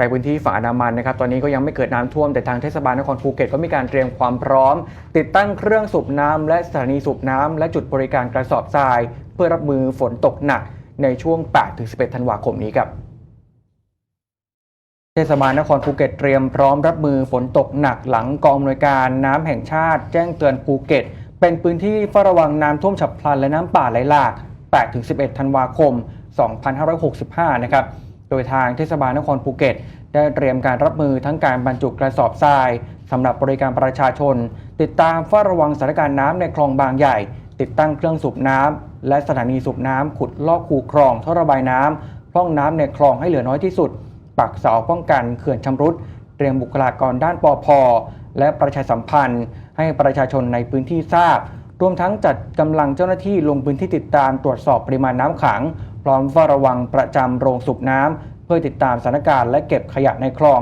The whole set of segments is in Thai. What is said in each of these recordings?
ในพื้นที่ฝั่งอันดามันนะครับตอนนี้ก็ยังไม่เกิดน้ำท่วมแต่ทางเทศบาลนครภูเก็ตก็มีการเตรียมความพร้อม ติดตั้งเครื่องสูบน้ำและสถานีสูบน้ำและจุดบริการกระสอบทราย เพื่อรับมือฝนตกหนักในช่วง 8-11 ธันวาคมนี้ครับเทศบาลนครภูเก็ตเตรียมพร้อมรับมือฝนตกหนักหลังกองอำนวยการน้ำแห่งชาติ แจ้งเตือนภูเก็ต เป็นพื้นที่เฝ้าระวังน้ำท่วมฉับพลันและน้ำป่าไหลหลาก 8-11 ธันวาคม 2565 นะครับ โดยทางเทศบาลนครภูเก็ต ได้เตรียมการรับมือทั้งการบรรจุกระสอบทรายสำหรับบริการประชาชน ติดตามเฝ้าระวังสถานการณ์น้ำในคลองบางใหญ่ ติดตั้งเครื่องสูบน้ำและสถานีสูบน้ำขุดลอกคูคลองท่อระบายน้ำพร่องน้ำในคลองให้เหลือน้อยที่สุด ปักเสาป้องกันเขื่อนชำรุด เตรียมบุคลากรด้านปอพและประชาสัมพันธ์ ให้ประชาชนในพื้นที่ทราบ รวมทั้งจัดกำลังเจ้าหน้าที่ลงพื้นที่ติดตามตรวจสอบปริมาณน้ำขัง พร้อมเฝ้าระวังประจำโรงสูบน้ำเพื่อติดตามสถานการณ์และเก็บขยะในคลอง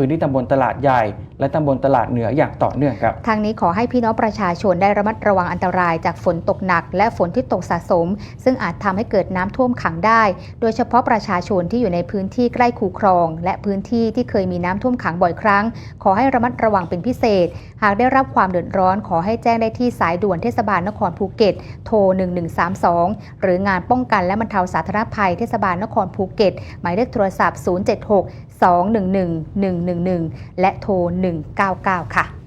พื้นที่ตำบลตลาดใหญ่ และตำบลตลาดเหนืออย่างต่อเนื่องครับ ทางนี้ขอให้พี่น้องประชาชนได้ระมัดระวังอันตรายจากฝนตกหนัก และฝนที่ตกสะสม ซึ่งอาจทำให้เกิดน้ำท่วมขังได้ โดยเฉพาะประชาชนที่อยู่ในพื้นที่ใกล้คูคลอง และพื้นที่ที่เคยมีน้ำท่วมขังบ่อยครั้ง ขอให้ระมัดระวังเป็นพิเศษ หากได้รับความเดือดร้อน ขอให้แจ้งได้ที่สายด่วนเทศบาลนครภูเก็ต โทร 1132 หรืองานป้องกันและบรรเทาสาธารณภัยเทศบาลนครภูเก็ต หมายเลขโทรศัพท์ 076 211 111 และโทร 199 ค่ะ